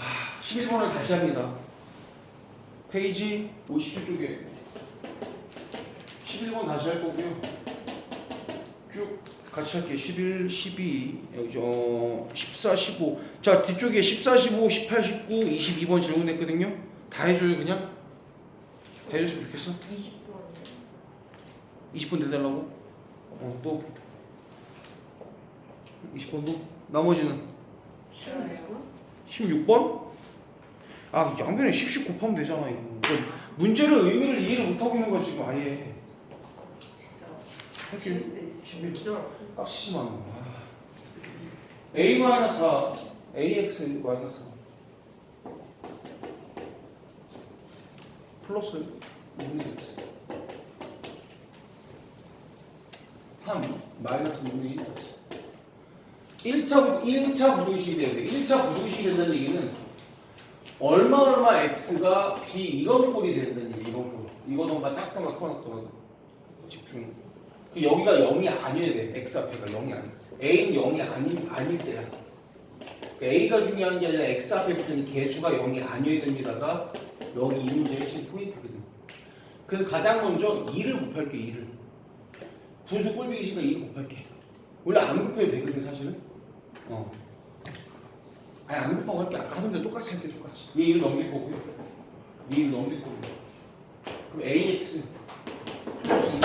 하, 11번을 다시 합니다. 페이지 57쪽에 11번 다시 할 거고요. 쭉 같이 할게요. 11, 12, 여기 저 14, 15. 자 뒤쪽에 14, 15, 18, 19, 22번 질문 했거든요. 다 해줘요 그냥. 다 해줬으면 좋겠어. 20분 20분 내달라고? 어, 또 20번도? 나머지는 16번? 아, 양변에 10씩 곱하면 되잖아, 이거. 문제를 의미를 이해를 못하고 있는 거야, 지금 아예. 할게. 11. 빡치지만. 아. A 마이너스 4, AX 마이너스 4. 플러스 6이 됐지. 3 마이너스 6이 1이었지. 1차, 1차 부등식이 돼. 1차 부등식이 된다는 얘기는 얼마 얼마 x가 b 이런 꼴이 된다는 얘기 이런 꼴. 이거보다 작거나 크거나 집중. 그 여기가 0이 아니어야 돼. x 앞에가 0이 아니. a는 0이 아니, 아닐 때야. 그 a가 중요한 게 아니라 x 앞에 붙는 개수가 0이 아니어야 됩니다가 여기 이 문제의 핵심 포인트거든. 그래서 가장 먼저 2를 곱할게 2를. 분수 꼴비기식과 2를 곱할게. 원래 안 곱해도 되거든 사실은. 어. 아니 안 곱하고 할게 아까 하던데 똑같이 할게 똑같이. 얘 1을 넘길 거고요. 얘 1을 넘길 거고요. 그럼 ax 플러스 2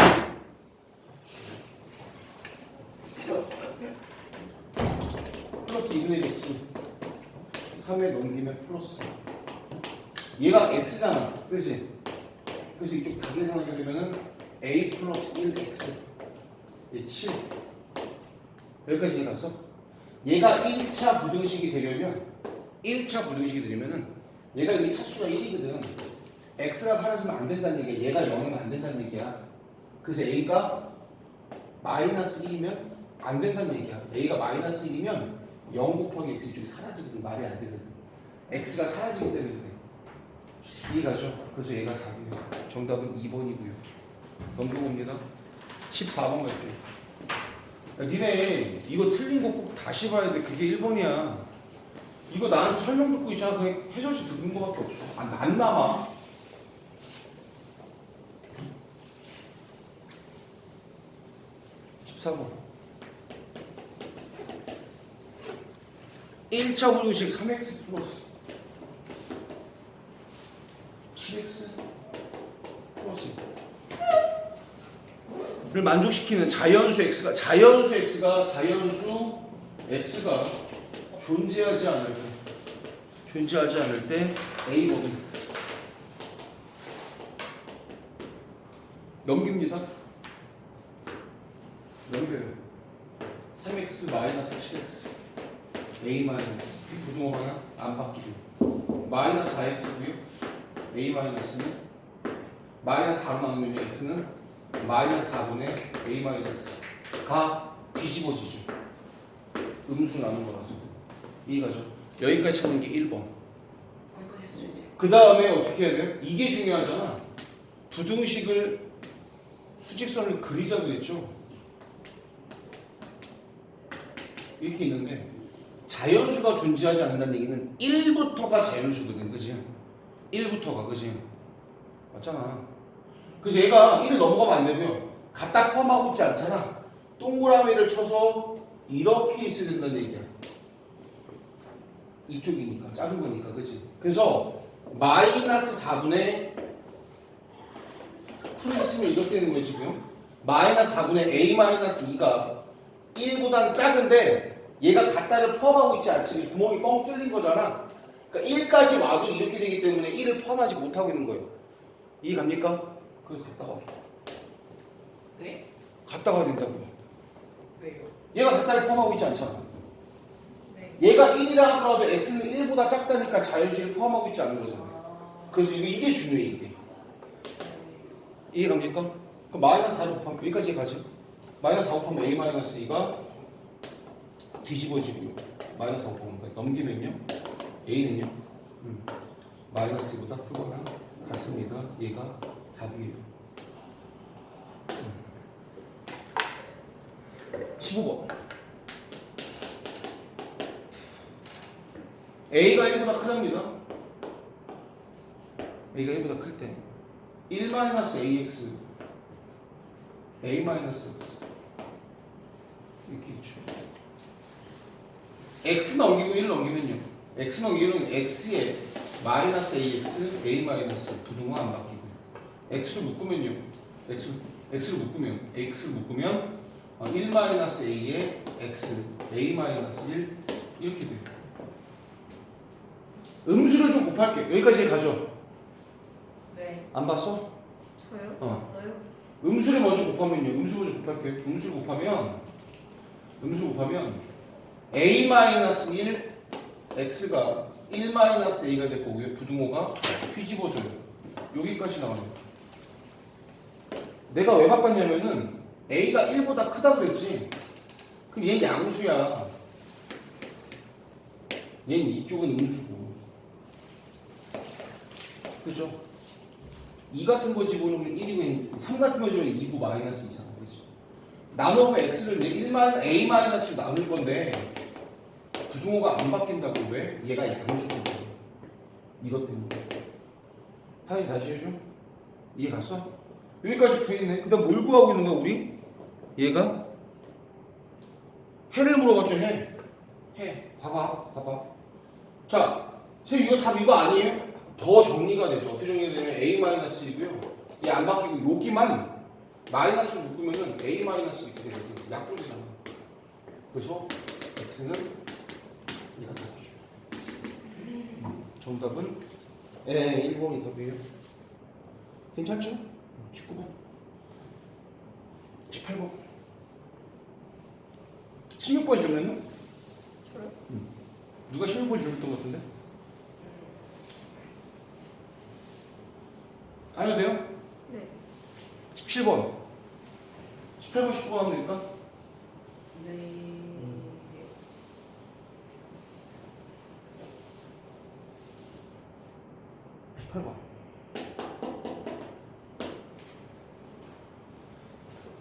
플러스 2분의 x 3에 넘기면 플러스 얘가 x잖아 그치? 그래서 이쪽 다 계산하게 되면은 a 플러스 1x 얘 7. 여기까지 이해 갔어? 얘가 1차 부등식이 되려면 1차 부등식이 되려면은 얘가 여기 차수가 1이거든. x가 사라지면 안 된다는 얘기야. 얘가 0이면 안 된다는 얘기야. 그래서 a가 마이너스 1이면 안 된다는 얘기야. a가 마이너스 1이면 0 곱하기 x 쪽이 사라지거든. 말이 안 되거든. x가 사라지기 때문에 그래. 이해가죠? 그래서 얘가 답이에요. 정답은 2번이고요. 넘겨봅니다. 14번 갈게요. 야, 니네 이거 틀린 거 꼭 다시 봐야 돼. 그게 1번이야. 이거 나한테 설명 듣고 있잖아. 그냥 해설지 듣는 거밖에 없어. 아, 안 남아. (14번) 1차 분식 3x 플러스 7x 플러스 를 만족시키는 자연수 x가 자연수 x가 자연수 x가 존재하지 않을 때 존재하지 않을 때 a거든 넘깁니다. 넘겨요. 3x 마이너스 7x a 마이너스. 이 부등호 하나? 안 바뀌고 마이너스 4x고요 a 마이너스는 마이너스 4로 나누면 x는 마이너스 4분의 a 마이너스가 뒤집어지죠. 음수 나눈 거라서 이해가죠? 여기까지 찾는 게 1번. 그 다음에 어떻게 해야 돼요? 이게 중요하잖아. 부등식을 수직선을 그리자 그랬죠. 이렇게 있는데 자연수가 존재하지 않는다는 얘기는 1부터가 자연수거든, 그지? 1부터가 그지? 맞잖아. 그래서 얘가 1을 넘어가면 안 되고요. 갖다 포함하고 있지 않잖아. 동그라미를 쳐서 이렇게 있어야 된다는 얘기야. 이쪽이니까 작은 거니까 그치? 그래서 마이너스 4분의 풀이 있으면 이렇게 되는 거예요 지금 마이너스 4분의 a 마이너스 2가 1보단 작은데 얘가 갖다를 포함하고 있지 않지 구멍이 뻥 뚫린 거잖아 그러니까 1까지 와도 이렇게 되기 때문에 1을 포함하지 못하고 있는 거예요 이해 갑니까? 그래서 갔다가 없어. 네? 갔다가 된다고요. 왜요? 얘가 갖다를 포함하고 있지 않잖아. 네. 얘가 1이라 하더라도 x는 1보다 작다니까 자연수를 포함하고 있지 않는 거잖아. 아, 그래서 이거 이게 중요해 이게. 네. 이해 갑니까? 그럼 마이너스 4 곱하면 여기까지 가지. 마이너스 4 곱하면 a 마이너스 2가 뒤집어지고 마이너스 4 곱하면 그러니까 넘기면요. a는요. 음, 마이너스보다 크거나 같습니다. 얘가 음. 15번. a가 1보다 크답니다. a가 1보다 클 때. 1 마이너스 ax 이렇게 있죠. x 넘기고 1 넘기면요. x 넘기면 x에 마이너스 ax a 마이너스 부등호 안 바뀌고 x를 묶으면요. x x를 묶으면 x를 묶으면 어, 1 마이너스 a에 x a 마이너스 1 이렇게 돼요. 음수를 좀 곱할게. 여기까지 가죠. 네. 안 봤어? 저요? 어. 봤어요? 음수를 먼저 곱하면요. 음수 먼저 곱할게. 음수를 곱하면 음수 곱하면 a 마이너스 1 x가 1 마이너스 a가 될 거고요. 부등호가 뒤집어져요. 여기까지 나와요. 내가 왜 바꿨냐면은 a가 1보다 크다 그랬지. 그럼 얘는 양수야. 얘는 이쪽은 음수고. 그죠? 2 같은 거 집어넣으면 1이고 3 같은 거 집어넣으면 2고 마이너스 2잖아. 그치? 나누고 x를 이제 1 마이너스 a 마이너스 나눌 건데 부등호가 안 바뀐다고 왜? 얘가 양수거든. 이것 때문에. 하이 다시 해줘. 이해 갔어? 여기까지 구했네. 그 다음 뭘 구하고 있는 거야 우리? 얘가? 해를 물어봤죠 해. 해. 봐봐. 봐봐. 자, 지금 이거 답 이거 아니에요? 더 정리가 되죠. 어떻게 정리가 되면 a-1이고요. 얘 안 바뀌고 여기만 마이너스 묶으면은 a 마이너스 이렇게 되거든요. 약분되잖아. 그래서 x는 얘가 답이죠. 정답은 예, 1번이 답이에요. 괜찮죠? 19번. 18번. 16번 질문은? 저요? 누가 16번 질문했던 것 같은데? 안 해도 돼요? 네. 17번. 18번, 19번 하면 되니까? 네. 18번.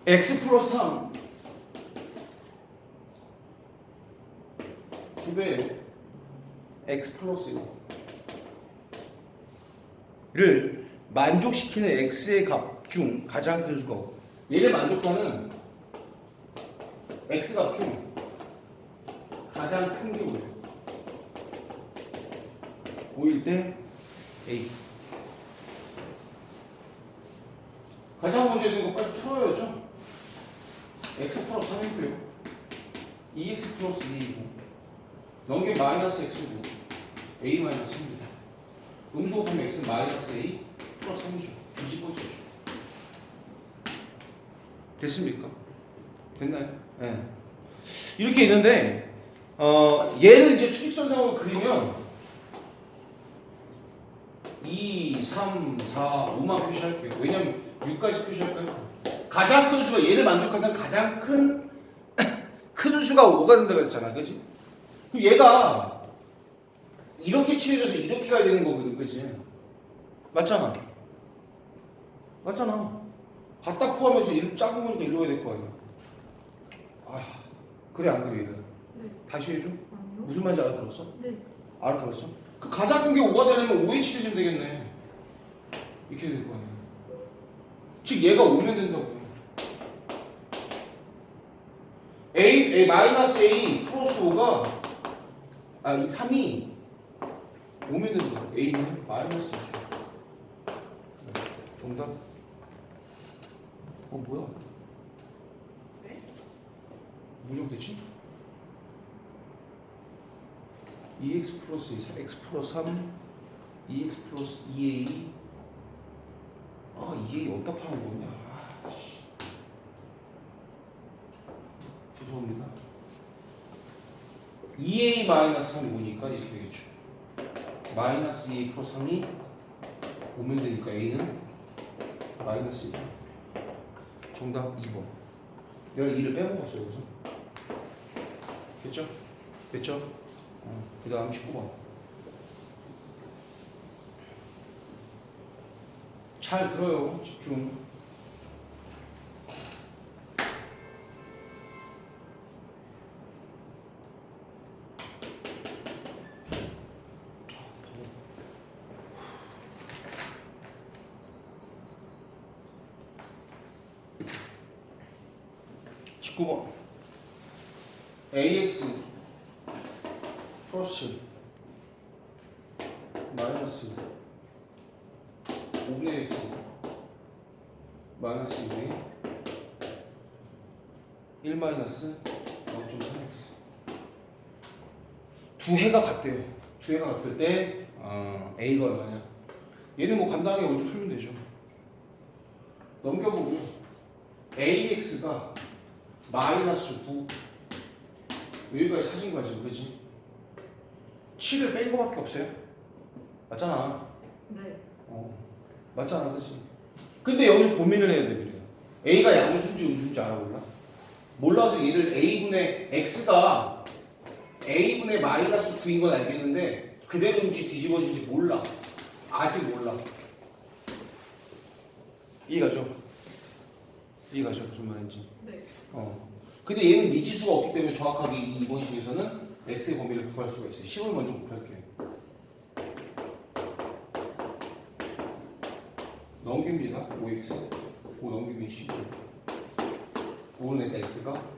X 플러스 3. 9배예요. x 플러스 1을 만족시키는 x의 값 중 가장 큰 수가 얘를 만족하는 x 값 중 가장 큰 게 5예요. 5일 때 A. 가장 먼저 있는 거 빨리 풀어야죠. X 플러스 3이고요. 2x 플러스 2이고 넘겨 마이너스 x고 a 마이너스 3입니다. 음수 곱하면 x는 마이너스 a 플러스 3이죠. 뒤집어지죠. 됐습니까? 됐나요? 네. 이렇게 있는데 어, 얘를 이제 수직선상으로 그리면 2, 3, 4, 5만 표시할게요. 왜냐면 6까지 표시할까요? 가장 큰 수가 얘를 만족하는 가장 큰, 큰 수가 5가 된다 그랬잖아. 그지? 그럼 얘가 이렇게 칠해져서 이렇게 가야 되는 거거든. 그지? 맞잖아. 맞잖아. 갖다 포함해서 일 작은 거니까 일로 가야 될 거 아니야. 아, 그래 안 그래 얘는? 네. 다시 해줘. 아니요? 무슨 말인지 알아들었어? 네. 알아들었어? 그 가장 큰 게 5가 되려면 5에 칠해주면 되겠네. 이렇게 될 거 아니야. 즉 얘가 오면 된다고. A, A 마이너스 A 플러스 5가 아, 이 3이 오면 된다. A는 마이너스 2죠. 정답. 어 뭐야? 네? 무정되지? 2x 플러스 2, x 플러스 3, 2x 플러스 2a 아 2a 어디다 파는 거냐 아, 씨. 죄송합니다. 2a 마이너스 3이 오니까? 이렇게 되겠죠 마이너스 2a 플러스 3이 오면 되니까 a는 마이너스 1 정답 2번. 내가 2를 빼먹었어요 여기서. 됐죠? 됐죠? 어, 그 다음 19번. 잘 들어요 집중 19번. Ax 플러스 마이너스 5분의 x 마이너스 2분의 1 마이너스 0.3x 두 해가 같대요. 두 해가 같을 때 어, a가 얼마냐? 얘는 뭐 간단하게 먼저 풀면 되죠. 넘겨보고 AX가 마이너스 9 여기까지 사진 거지 그지? 7을 뺀 거밖에 없어요? 맞잖아. 네. 어. 맞잖아 그지? 근데 여기서 고민을 해야 돼 그래요. A가 양수인지 음수인지 알아볼라? 몰라서 얘를 A분의 X가 A분의 마이너스 9인 건 알겠는데 그대로인지 뒤집어진지 몰라. 아직 몰라. 이해가죠? 이해가죠? 무슨 말인지? 네. 어. 근데 얘는 미지수가 없기 때문에 정확하게 이 이번식에서는 x의 범위를 구할 수가 있어요. 10을 먼저 곱할게요. 넘깁니다. 5x. 5 넘기면 15. 5는 일단 x가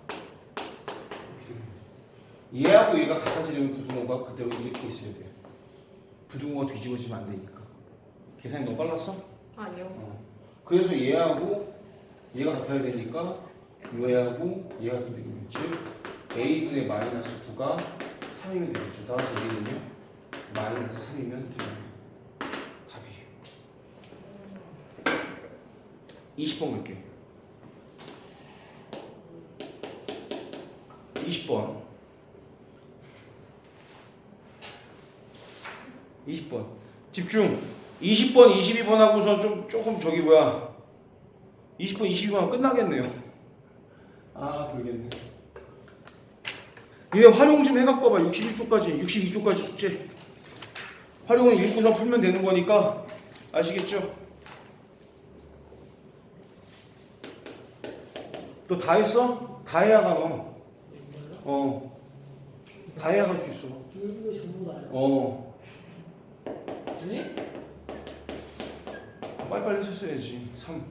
얘하고 얘가 같아지려면 부등호가 그대로 이렇게 있어야 돼요. 부등호가 뒤집어지면 안 되니까. 계산이 너무 빨랐어? 아니요. 어. 그래서 얘하고 얘가 같아야 되니까 얘하고 얘가 되겠죠. 즉 a분의 마이너스 9가 3이면 되겠죠. 따라서 얘는요 마이너스 3이면 됩니다. 답이에요. 20번 볼게요. 20번. 20번. 집중. 20번, 22번 하고서 좀 조금 저기 뭐야. 20번, 22번 하면 끝나겠네요. 아, 모르겠네. 얘 활용 좀 해갖고 봐봐. 61쪽까지, 62쪽까지 숙제. 활용은 읽고서 풀면 되는 거니까 아시겠죠? 너 다 했어? 다 해야 가 너. 어. 다 해야 갈 수 있어. 이거 전부 다요? 어. 네? 빨리빨리 했었어야지. 3.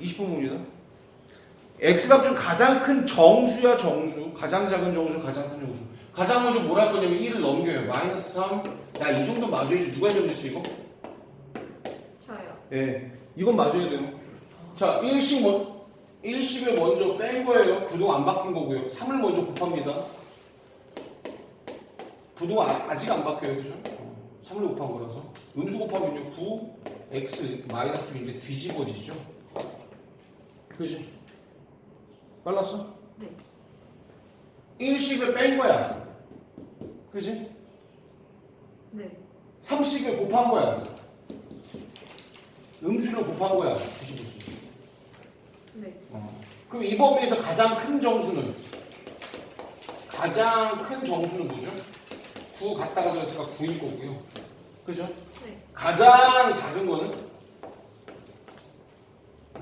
20번 봅니다. X값은 가장 큰 정수야 정수. 가장 작은 정수, 가장 큰 정수. 가장 먼저 뭘 할 거냐면 1을 넘겨요. 마이너스 3. 야, 이 정도 맞아야지. 누가 정했어 이거? 저요. 예. 이건 맞아야 돼요. 자, 1씩 뭐, 1씩을 먼저 뺀 거예요. 부동 안 바뀐 거고요. 3을 먼저 곱합니다. 부동 아, 아직 안 바뀌어요. 그죠? 어, 3을 곱한 거라서. 음수 곱하면요. 9, x, 마이너스 6인데 뒤집어지죠? 그지? 빨랐어? 네. 1씩을 뺀 거야. 그지? 네. 3씩을 곱한 거야. 음수를 곱한 거야. 뒤집어지. 네. 어. 그럼 이 범위에서 가장 큰 정수는 가장 큰 정수는 뭐죠? 9 갖다가 들었으니까 9일 거고요. 그죠? 네. 가장 작은 거는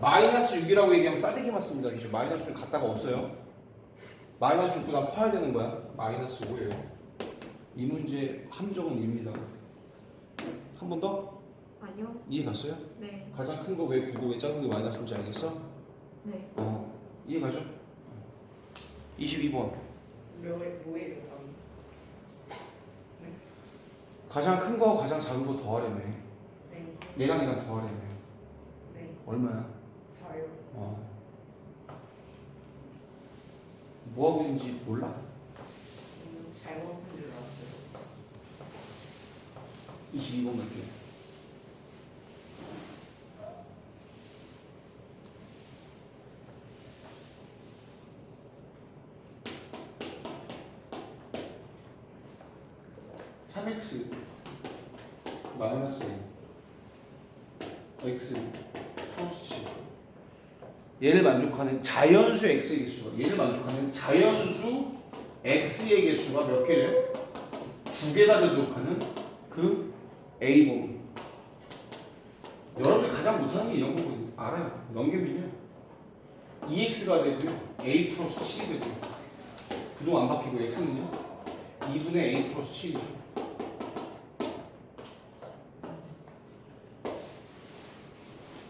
마이너스 6이라고 얘기하면 싸대기 맞습니다. 그죠? 마이너스 6 갖다가 없어요. 마이너스 6보다 커야 되는 거야. 마이너스 5예요. 이 문제 함정은 2입니다. 한 번 더? 아니요. 이해 갔어요? 네. 가장 큰 거 왜 9고 왜 작은 게 마이너스인지 알겠어? 네. 어, 이해 가죠? 22번. 뭐에 뭐에 답이? 가장 큰 거하고 가장 작은 거 더하려네. 네. 얘랑 얘랑 더하려네. 네. 얼마야? 어. 뭐 하고 있는지 몰라. 음, 잘못 푼줄 알았어요. 22번 갈게. 삼 x 마이너스 x 플러스 7 얘를 만족하는 자연수 x의 개수가 얘를 만족하는 자연수 x의 개수가 몇 개래요? 두 개가 되도록 하는 그 A 범위. 여러분이 가장 못하는 게 이런 거거든요. 알아요. 넘기면요. 2x가 되고요. A 플러스 7이 되고요. 부동 안 바뀌고 x는요. 2분의 A 플러스 7이죠.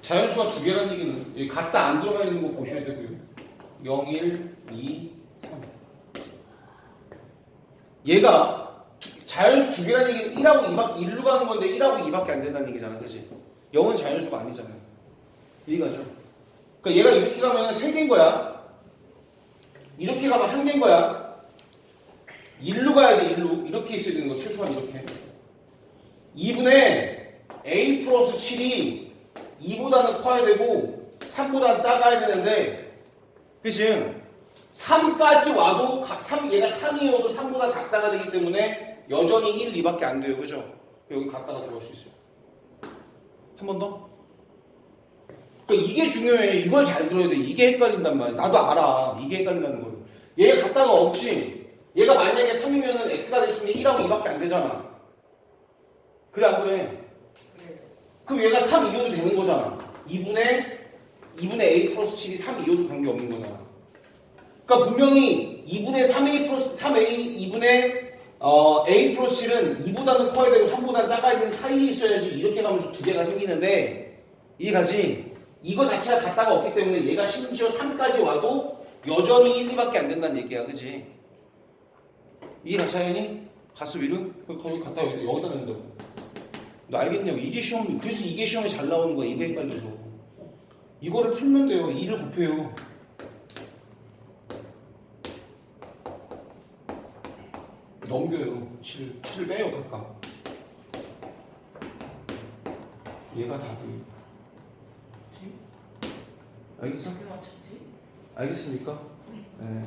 자연수가 두 개라는 얘기는 갖다 안 들어가 있는 거 보셔야 되고요. 0, 1, 2, 3. 얘가 두- 자연수 두 개라는 얘기는 1하고 2밖에 1로 가는 건데 1하고 2밖에 안 된다는 얘기잖아. 그지? 0은 자연수가 아니잖아요. 이해가죠? 그러니까 얘가 이렇게 가면 세 개인 거야. 이렇게 가면 한 개인 거야. 1로 가야 돼, 1로. 이렇게 있어야 되는 거, 최소한 이렇게. 2분의 a 플러스 7이 2보다는 커야 되고 3보다는 작아야 되는데 그치? 3까지 와도 가- 3, 얘가 3이어도 3보다 작다가 되기 때문에 여전히 1, 2밖에 안 돼요. 그죠? 여기 갔다가 들어갈 수 있어요. 한 번 더? 그러니까 이게 중요해. 이걸 잘 들어야 돼. 이게 헷갈린단 말이야. 나도 알아. 이게 헷갈린다는 걸. 얘가 갔다가 없지. 얘가 만약에 3이면은 x가 될 수 있는 1하고 2밖에 안 되잖아. 그래 안 그래? 그럼 얘가 3 이어도 되는 거잖아. 2분의 2분의 a 플러스 7이 3 이어도 관계 없는 거잖아. 그러니까 분명히 2분의 3a 플러스 3a 2분의 어, a 플러스 7은 2보다는 커야 되고 3보다는 작아야 되는 사이에 있어야지 이렇게 가면서 두 개가 생기는데 이해가지? 이거 자체가 같다가 없기 때문에 얘가 심지어 3까지 와도 여전히 1, 2밖에 안 된다는 얘기야, 그지? 이해가 차연이? 가스 위로? 거기 갔다 여기, 여기다 넣는다고. 너 알겠냐고. 이게 시험 그래서 이게 시험에 잘 나오는 거야. 이게 헷갈려서. 이거를 풀면 돼요. 2를 곱해요. 넘겨요. 7, 7을 빼요 각각. 얘가 답이 알겠어? 맞췄지? 알겠습니까? 네.